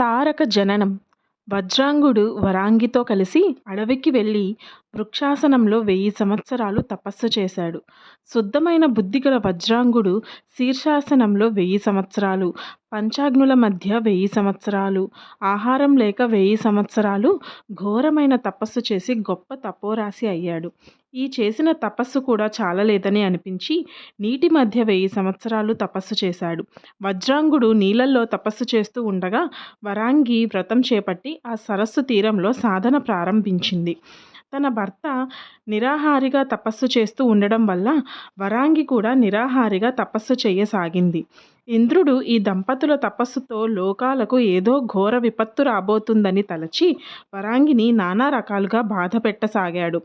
తారక జననం. వజ్రాంగుడు వరాంగితో కలిసి అడవికి వెళ్ళి వృక్షాసనంలో వెయ్యి సంవత్సరాలు తపస్సు చేశాడు. శుద్ధమైన బుద్ధిగల వజ్రాంగుడు శీర్షాసనంలో వెయ్యి సంవత్సరాలు పంచాగ్నుల మధ్య వెయ్యి సంవత్సరాలు ఆహారం లేక వెయ్యి సంవత్సరాలు ఘోరమైన తపస్సు చేసి గొప్ప తపోరాశి అయ్యాడు. ఈ చేసిన తపస్సు కూడా చాలలేదని అనిపించి నీటి మధ్య వెయ్యి సంవత్సరాలు తపస్సు చేశాడు. వజ్రాంగుడు నీళ్ళల్లో తపస్సు చేస్తూ ఉండగా వరాంగి వ్రతం చేపట్టి ఆ సరస్సు తీరంలో సాధన ప్రారంభించింది. తన భర్త నిరాహారిగా తపస్సు చేస్తూ ఉండడం వల్ల వరాంగి కూడా నిరాహారిగా తపస్సు చేయసాగింది. ఇంద్రుడు ఈ దంపతుల తపస్సుతో లోకాలకు ఏదో ఘోర విపత్తు రాబోతుందని తలచి వరాంగిని నానా రకాలుగా బాధ పెట్టసాగాడు.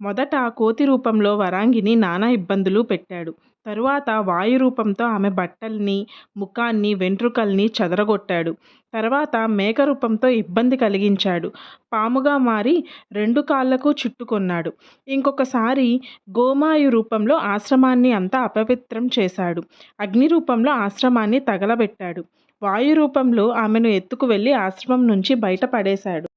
మొదట కోతి రూపంలో వరాంగిని నానా ఇబ్బందులు పెట్టాడు. తరువాత వాయు రూపంతో ఆమె బట్టల్ని ముఖాన్ని వెంట్రుకల్ని చెదరగొట్టాడు. తర్వాత మేక రూపంతో ఇబ్బంది కలిగించాడు. పాముగా మారి రెండు కాళ్ళకు చుట్టుకొన్నాడు. ఇంకొకసారి గోమాయు రూపంలో ఆశ్రమాన్ని అంతా అపవిత్రం చేశాడు. అగ్ని రూపంలో ఆశ్రమాన్ని తగలబెట్టాడు. వాయు రూపంలో ఆమెను ఎత్తుకు వెళ్ళి ఆశ్రమం నుంచి బయటపడేశాడు.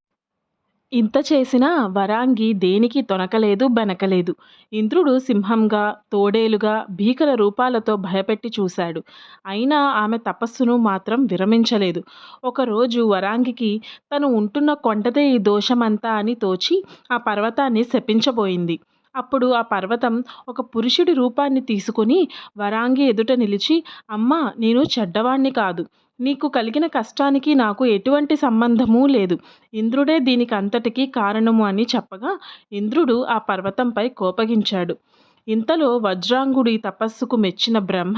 ఇంత చేసినా వరాంగి దేనికి తొనకలేదు బెనకలేదు. ఇంద్రుడు సింహంగా తోడేలుగా భీకర రూపాలతో భయపెట్టి చూశాడు. అయినా ఆమె తపస్సును మాత్రం విరమించలేదు. ఒకరోజు వరాంగికి తను ఉంటున్న కొండదే ఈ దోషమంతా అని తోచి ఆ పర్వతాన్ని శపించబోయింది. అప్పుడు ఆ పర్వతం ఒక పురుషుడి రూపాన్ని తీసుకుని వరాంగి ఎదుట నిలిచి అమ్మ నేను చెడ్డవాణ్ణి కాదు. నీకు కలిగిన కష్టానికి నాకు ఎటువంటి సంబంధమూ లేదు. ఇంద్రుడే దీనికి అంతటికీ కారణము అని చెప్పగా ఇంద్రుడు ఆ పర్వతంపై కోపగించాడు. ఇంతలో వజ్రాంగుడి తపస్సుకు మెచ్చిన బ్రహ్మ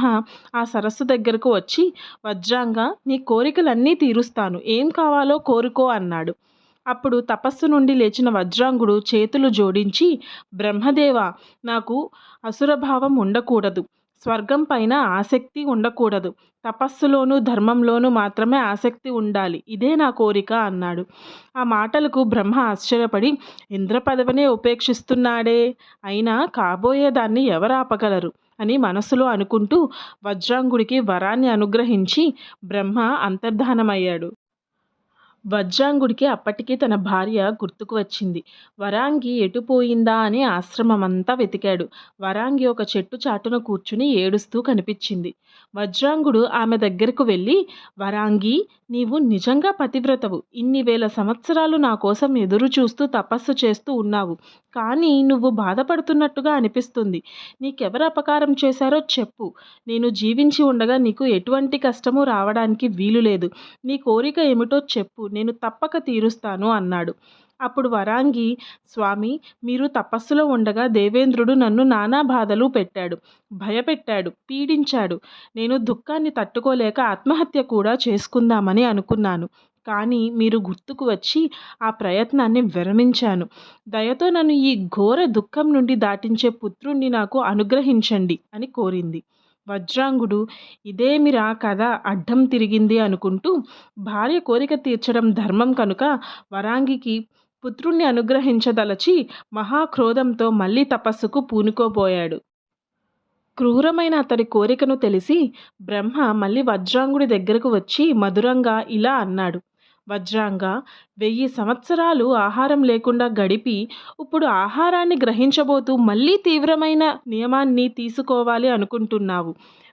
ఆ సరస్సు దగ్గరకు వచ్చి వజ్రాంగ నీ కోరికలన్నీ తీరుస్తాను. ఏం కావాలో కోరుకో అన్నాడు. అప్పుడు తపస్సు నుండి లేచిన వజ్రాంగుడు చేతులు జోడించి బ్రహ్మదేవ నాకు అసురభావం ఉండకూడదు. స్వర్గం పైన ఆసక్తి ఉండకూడదు. తపస్సులోనూ ధర్మంలోనూ మాత్రమే ఆసక్తి ఉండాలి. ఇదే నా కోరిక అన్నాడు. ఆ మాటలకు బ్రహ్మ ఆశ్చర్యపడి ఇంద్ర పదవినే ఉపేక్షిస్తున్నాడే. అయినా కాబోయేదాన్ని ఎవరు ఆపగలరు? అని మనసులో అనుకుంటూ వజ్రాంగుడికి వరాన్ని అనుగ్రహించి బ్రహ్మ అంతర్ధానమయ్యాడు. వజ్రాంగుడికి అప్పటికే తన భార్య గుర్తుకు వచ్చింది. వరాంగి ఎటుపోయిందా అని ఆశ్రమమంతా వెతికాడు. వరాంగి ఒక చెట్టు చాటున కూర్చుని ఏడుస్తూ కనిపించింది. వజ్రాంగుడు ఆమె దగ్గరకు వెళ్ళి వరాంగి నీవు నిజంగా పతివ్రతవు. ఇన్ని వేల సంవత్సరాలు నా కోసం ఎదురు చూస్తూ తపస్సు చేస్తూ ఉన్నావు. కానీ నువ్వు బాధపడుతున్నట్టుగా అనిపిస్తుంది. నీకెవరు అపకారం చేశారో చెప్పు. నేను జీవించి ఉండగా నీకు ఎటువంటి కష్టము రావడానికి వీలు లేదు నీ కోరిక ఏమిటో చెప్పు. నేను తప్పక తీరుస్తాను అన్నాడు. అప్పుడు వరాంగి స్వామి మీరు తపస్సులో ఉండగా దేవేంద్రుడు నన్ను నానా బాధలు పెట్టాడు భయపెట్టాడు పీడించాడు. నేను దుఃఖాన్ని తట్టుకోలేక ఆత్మహత్య కూడా చేసుకుందామని అనుకున్నాను. కానీ మీరు గుర్తుకు వచ్చి ఆ ప్రయత్నాన్ని విరమించాను. దయతో నన్ను ఈ ఘోర దుఃఖం నుండి దాటించే పుత్రుణ్ణి నాకు అనుగ్రహించండి అని కోరింది. వజ్రాంగుడు ఇదేమిరా కథ అడ్డం తిరిగింది అనుకుంటూ భార్య కోరిక తీర్చడం ధర్మం కనుక వరాంగికి పుత్రుణ్ణి అనుగ్రహించదలచి మహాక్రోధంతో మళ్ళీ తపస్సుకు పూనుకోబోయాడు. క్రూరమైన అతడి కోరికను తెలిసి బ్రహ్మ మళ్ళీ వజ్రాంగుడి దగ్గరకు వచ్చి మధురంగా ఇలా అన్నాడు వజ్రాంగ వెయ్యి సంవత్సరాలు ఆహారం లేకుండా గడిపి ఇప్పుడు ఆహారాన్ని గ్రహించబోతూ మళ్ళీ తీవ్రమైన నియమాన్ని తీసుకోవాలి అనుకుంటున్నావు.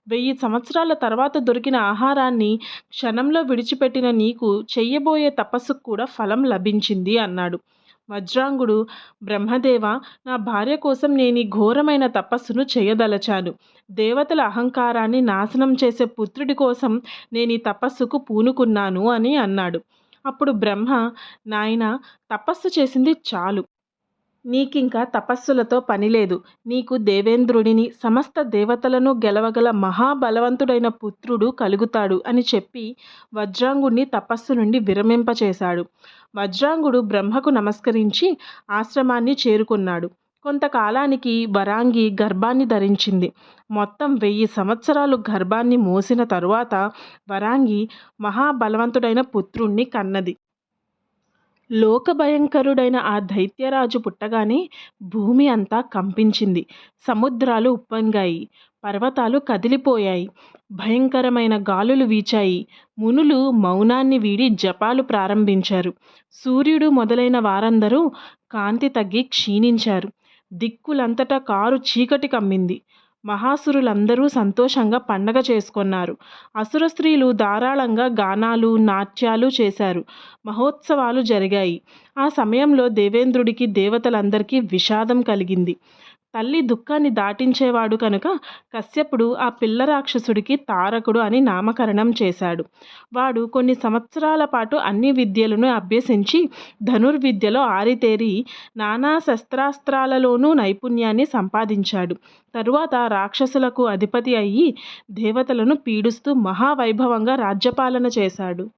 వెయ్యి సంవత్సరాల తర్వాత దొరికిన ఆహారాన్ని క్షణంలో విడిచిపెట్టిన నీకు చెయ్యబోయే తపస్సుకు కూడా ఫలం లభించింది అన్నాడు. వజ్రాంగుడు బ్రహ్మదేవ నా భార్య కోసం నేను ఈ ఘోరమైన తపస్సును చేయదలచాను. దేవతల అహంకారాన్ని నాశనం చేసే పుత్రుడి కోసం నేను ఈ తపస్సుకు పూనుకున్నాను అని అన్నాడు. అప్పుడు బ్రహ్మ నాయన తపస్సు చేసింది చాలు. నీకింకా తపస్సులతో పనిలేదు. నీకు దేవేంద్రుడిని సమస్త దేవతలను గెలవగల మహాబలవంతుడైన పుత్రుడు కలుగుతాడు అని చెప్పి వజ్రాంగుడిని తపస్సు నుండి విరమింపచేశాడు. వజ్రాంగుడు బ్రహ్మకు నమస్కరించి ఆశ్రమాన్ని చేరుకున్నాడు. కొంతకాలానికి వరాంగి గర్భాన్ని ధరించింది. మొత్తం వెయ్యి సంవత్సరాలు గర్భాన్ని మోసిన తరువాత వరాంగి మహాబలవంతుడైన పుత్రుణ్ణి కన్నది. లోకభయంకరుడైన ఆ దైత్యరాజు పుట్టగానే భూమి అంతా కంపించింది. సముద్రాలు ఉప్పొంగాయి. పర్వతాలు కదిలిపోయాయి. భయంకరమైన గాలులు వీచాయి. మునులు మౌనాన్ని వీడి జపాలు ప్రారంభించారు. సూర్యుడు మొదలైన వారందరూ కాంతి తగ్గి క్షీణించారు. దిక్కులంతటా కారు చీకటి కమ్మింది. మహాసురులందరూ సంతోషంగా పండగ చేసుకొన్నారు. అసుర స్త్రీలు ధారాళంగా గానాలు నాట్యాలు చేశారు. మహోత్సవాలు జరిగాయి. ఆ సమయంలో దేవేంద్రుడికి దేవతలందరికీ విషాదం కలిగింది. తల్లి దుఃఖాన్ని దాటించేవాడు కనుక కశ్యపుడు ఆ పిల్ల రాక్షసుడికి తారకుడు అని నామకరణం చేశాడు. వాడు కొన్ని సంవత్సరాల పాటు అన్ని విద్యలను అభ్యసించి ధనుర్విద్యలో ఆరితేరి నానా శస్త్రాస్త్రాలలోనూ నైపుణ్యాన్ని సంపాదించాడు. తరువాత రాక్షసులకు అధిపతి అయ్యి దేవతలను పీడిస్తూ మహావైభవంగా రాజ్యపాలన చేశాడు.